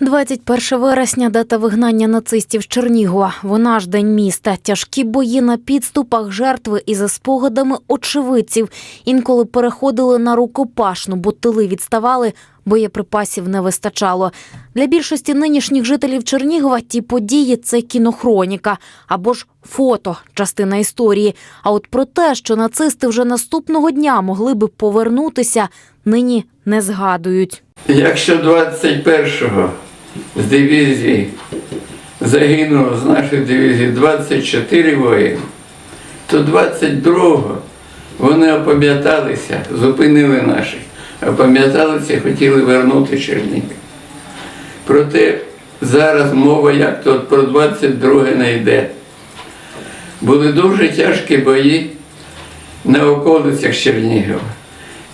21 вересня дата вигнання нацистів з Чернігова. Вона ж день міста. Тяжкі бої на підступах, жертви і за спогадами очевидців. Інколи переходили на рукопашну, бо тили відставали, боєприпасів не вистачало. Для більшості нинішніх жителів Чернігова ті події це кінохроніка або ж фото, частина історії. А от про те, що нацисти вже наступного дня могли би повернутися, нині не згадують. Якщо 21-го з дивізії загинуло з нашої дивізії 24 воїни, то 22-го вони опам'яталися, зупинили наших, опам'яталися і хотіли вернути Чернігів. Проте зараз мова як то про 22 не йде. Були дуже тяжкі бої на околицях Чернігова.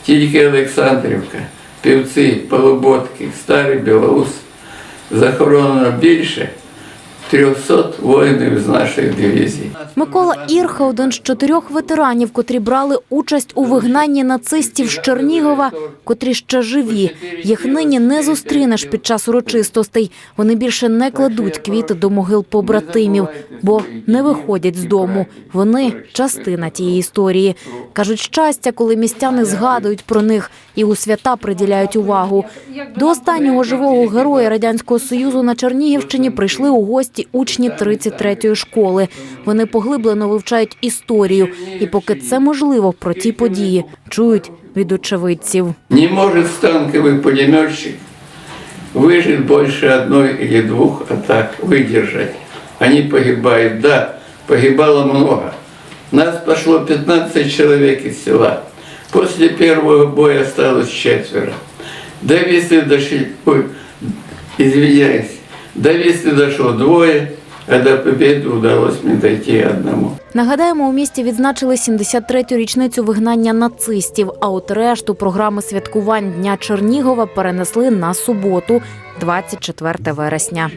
Тільки Олександрівка, Півці, Полуботки, Старий Білоус захоронено більше 300 воїнів з нашої дивізії. Микола Ірха – один з чотирьох ветеранів, котрі брали участь у вигнанні нацистів з Чернігова, котрі ще живі. Їх нині не зустрінеш під час урочистостей. Вони більше не кладуть квіти до могил побратимів, бо не виходять з дому. Вони – частина тієї історії. Кажуть, щастя, коли містяни згадують про них і у свята приділяють увагу. До останнього живого героя Радянського Союзу на Чернігівщині прийшли у гості учні 33-ї школи. Вони поглиблено вивчають історію, і поки це можливо, про ті події чують від очевидців. Не может станковый пулеметчик выжить больше одной или двух атак, выдержать. Они погибают, да, погибало много. Нас пошло 15 человек из села. После первого боя осталось четверо. До Висли дошли, ой, извиняюсь, до Висли дошло двоє, а до победы удалось мне дойти одному. Нагадаємо, у місті відзначили 73-ю річницю вигнання нацистів. А от решту програми святкувань Дня Чернігова перенесли на суботу, 24 вересня.